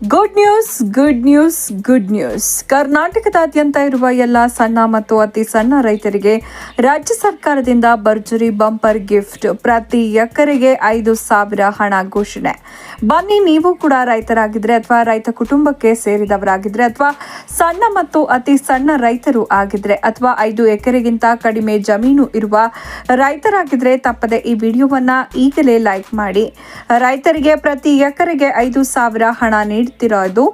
Good news good news good news ಕರ್ನಾಟಕದಾದ್ಯಂತ ಇರುವ ಎಲ್ಲ ಸಣ್ಣ ಮತ್ತು ಅತಿ ಸಣ್ಣ ರೈತರಿಗೆ ರಾಜ್ಯ ಸರ್ಕಾರದಿಂದ ಭರ್ಜರಿ ಬಂಪರ್ ಗಿಫ್ಟ್ ಪ್ರತಿ ಎಕರೆಗೆ ಐದು ಸಾವಿರ ಹಣ ಘೋಷಣೆ. ಬನ್ನಿ ನೀವು ಕೂಡ ರೈತರಾಗಿದ್ರೆ ಅಥವಾ ರೈತ ಕುಟುಂಬಕ್ಕೆ ಸೇರಿದವರಾಗಿದ್ರೆ ಅಥವಾ ಸಣ್ಣ ಮತ್ತು ಅತಿ ಸಣ್ಣ ರೈತರು ಆಗಿದ್ರೆ ಅಥವಾ ಐದು ಎಕರೆಗಿಂತ ಕಡಿಮೆ ಜಮೀನು ಇರುವ ರೈತರಾಗಿದ್ರೆ ತಪ್ಪದೆ ಈ ವಿಡಿಯೋವನ್ನ ಈಗಲೇ ಲೈಕ್ ಮಾಡಿ. ರೈತರಿಗೆ ಪ್ರತಿ ಎಕರೆಗೆ ಐದು ಸಾವಿರ ಹಣ ನೀಡುತ್ತಿರೋದು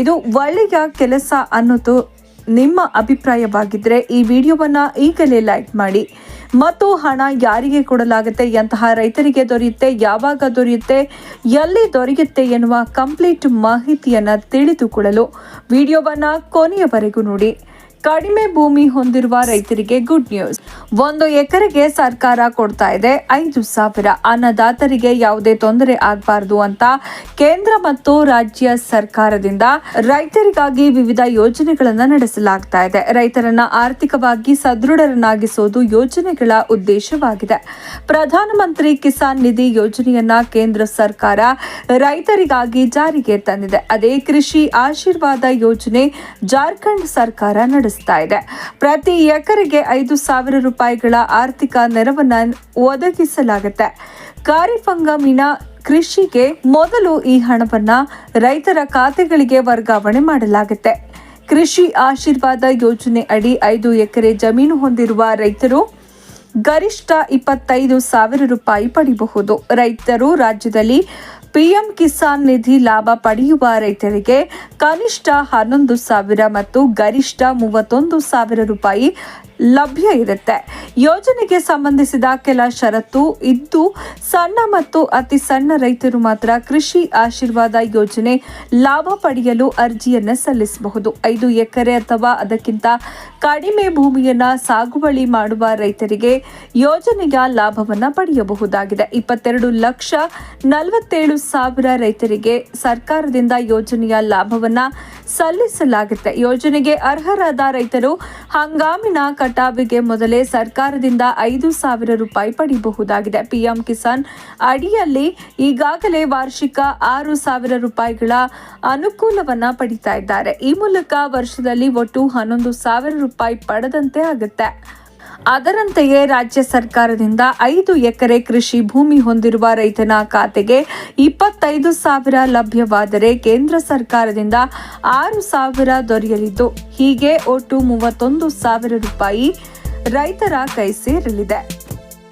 ಇದು? ಒಳ್ಳೆಯ ಕೆಲಸ ಅನ್ನೋದು ನಿಮ್ಮ ಅಭಿಪ್ರಾಯವಾಗಿದ್ದರೆ ಈ ವಿಡಿಯೋವನ್ನ ಈಗಲೇ ಲೈಕ್ ಮಾಡಿ. ಮತ್ತು ಹಣ ಯಾರಿಗೆ ಕೊಡಲಾಗುತ್ತೆ, ಎಂತಹ ರೈತರಿಗೆ ದೊರೆಯುತ್ತೆ, ಯಾವಾಗ ದೊರೆಯುತ್ತೆ, ಎಲ್ಲಿ ದೊರೆಯುತ್ತೆ ಎನ್ನುವ ಕಂಪ್ಲೀಟ್ ಮಾಹಿತಿಯನ್ನು ತಿಳಿದುಕೊಳ್ಳಲು ವಿಡಿಯೋವನ್ನ ಕೊನೆಯವರೆಗೂ ನೋಡಿ. ಕಡಿಮೆ ಭೂಮಿ ಹೊಂದಿರುವ ರೈತರಿಗೆ ಗುಡ್ ನ್ಯೂಸ್ ಒಂದು ಎಕರೆಗೆ ಸರ್ಕಾರ ಕೊಡ್ತಾ ಇದೆ ಐದು ಸಾವಿರ. ಅನ್ನದಾತರಿಗೆ ಯಾವುದೇ ತೊಂದರೆ ಆಗಬಾರದು ಅಂತ ಕೇಂದ್ರ ಮತ್ತು ರಾಜ್ಯ ಸರ್ಕಾರದಿಂದ ರೈತರಿಗಾಗಿ ವಿವಿಧ ಯೋಜನೆಗಳನ್ನು ನಡೆಸಲಾಗ್ತಾ ಇದೆ. ರೈತರನ್ನ ಆರ್ಥಿಕವಾಗಿ ಸದೃಢರನ್ನಾಗಿಸುವುದು ಯೋಜನೆಗಳ ಉದ್ದೇಶವಾಗಿದೆ. ಪ್ರಧಾನಮಂತ್ರಿ ಕಿಸಾನ್ ನಿಧಿ ಯೋಜನೆಯನ್ನ ಕೇಂದ್ರ ಸರ್ಕಾರ ರೈತರಿಗಾಗಿ ಜಾರಿಗೆ ತಂದಿದೆ. ಅದೇ ಕೃಷಿ ಆಶೀರ್ವಾದ ಯೋಜನೆ ಜಾರ್ಖಂಡ್ ಸರ್ಕಾರ ನಡೆಸಿದೆ. ಇದೆ. ಪ್ರತಿ ಎಕರೆಗೆ ಐದು ಸಾವಿರ ರೂಪಾಯಿಗಳ ಆರ್ಥಿಕ ನೆರವನ್ನ ಒದಗಿಸಲಾಗುತ್ತೆ. ಕಾರಿಫಂಗಮಿನ ಕೃಷಿಗೆ ಮೊದಲು ಈ ಹಣವನ್ನ ರೈತರ ಖಾತೆಗಳಿಗೆ ವರ್ಗಾವಣೆ ಮಾಡಲಾಗುತ್ತೆ. ಕೃಷಿ ಆಶೀರ್ವಾದ ಯೋಜನೆ ಅಡಿ ಐದು ಎಕರೆ ಜಮೀನು ಹೊಂದಿರುವ ರೈತರು ಗರಿಷ್ಠ ಇಪ್ಪತ್ತೈದು ಸಾವಿರ ರೂಪಾಯಿ ಪಡೆಯಬಹುದು ರೈತರು ರಾಜ್ಯದಲ್ಲಿ ಪಿಎಂ ಕಿಸಾನ್ ನಿಧಿ ಲಾಭ ಪಡೆಯುವ ರೈತರಿಗೆ ಕನಿಷ್ಠ ಹನ್ನೊಂದು ಸಾವಿರ ಮತ್ತು ಗರಿಷ್ಠ ಮೂವತ್ತೊಂದು ಸಾವಿರ ರೂಪಾಯಿ ಲಭ್ಯ ಇರುತ್ತೆ. ಯೋಜನೆಗೆ ಸಂಬಂಧಿಸಿದ ಕೆಲ ಷರತ್ತು ಇದ್ದು, ಸಣ್ಣ ಮತ್ತು ಅತಿ ಸಣ್ಣ ರೈತರು ಮಾತ್ರ ಕೃಷಿ ಆಶೀರ್ವಾದ ಯೋಜನೆ ಲಾಭ ಪಡೆಯಲು ಅರ್ಜಿಯನ್ನು ಸಲ್ಲಿಸಬಹುದು. ಐದು ಎಕರೆ ಅಥವಾ ಅದಕ್ಕಿಂತ ಕಡಿಮೆ ಭೂಮಿಯನ್ನ ಸಾಗುವಳಿ ಮಾಡುವ ರೈತರಿಗೆ ಯೋಜನೆಯ ಲಾಭವನ್ನು ಪಡೆಯಬಹುದಾಗಿದೆ. ಇಪ್ಪತ್ತೆರಡು ಲಕ್ಷ ನಲವತ್ತೇಳು ಸಾವಿರ ರೈತರಿಗೆ ಸರ್ಕಾರದಿಂದ ಯೋಜನೆಯ ಲಾಭವನ್ನು ಸಲ್ಲಿಸಲಾಗುತ್ತೆ. ಯೋಜನೆಗೆ ಅರ್ಹರಾದ ರೈತರು ಹಂಗಾಮಿನ ಕಟಾವಿಗೆ ಮೊದಲೇ ಸರ್ಕಾರದಿಂದ ಐದು ಸಾವಿರ ರೂಪಾಯಿ ಪಡೆಯಬಹುದಾಗಿದೆ ಪಿಎಂ ಕಿಸಾನ್ ಅಡಿಯಲ್ಲಿ ಈಗಾಗಲೇ ವಾರ್ಷಿಕ ಆರು ಸಾವಿರ ರೂಪಾಯಿಗಳ ಅನುಕೂಲವನ್ನ ಪಡಿತಾ ಇದ್ದಾರೆ. ಈ ಮೂಲಕ ವರ್ಷದಲ್ಲಿ ಒಟ್ಟು ಹನ್ನೊಂದು ಸಾವಿರ ರೂಪಾಯಿ ಪಡೆದಂತೆ ಆಗುತ್ತೆ. ಅದರಂತೆಯೇ ರಾಜ್ಯ ಸರ್ಕಾರದಿಂದ ಐದು ಎಕರೆ ಕೃಷಿ ಭೂಮಿ ಹೊಂದಿರುವ ರೈತನ ಖಾತೆಗೆ ಇಪ್ಪತ್ತೈದು ಸಾವಿರ ಲಭ್ಯವಾದರೆ ಕೇಂದ್ರ ಸರ್ಕಾರದಿಂದ ಆರು ಸಾವಿರ ದೊರೆಯಲಿದ್ದು, ಹೀಗೆ ಒಟ್ಟು ಮೂವತ್ತೊಂದು ಸಾವಿರ ರೂಪಾಯಿ ರೈತರ ಕೈ ಸೇರಲಿದೆ.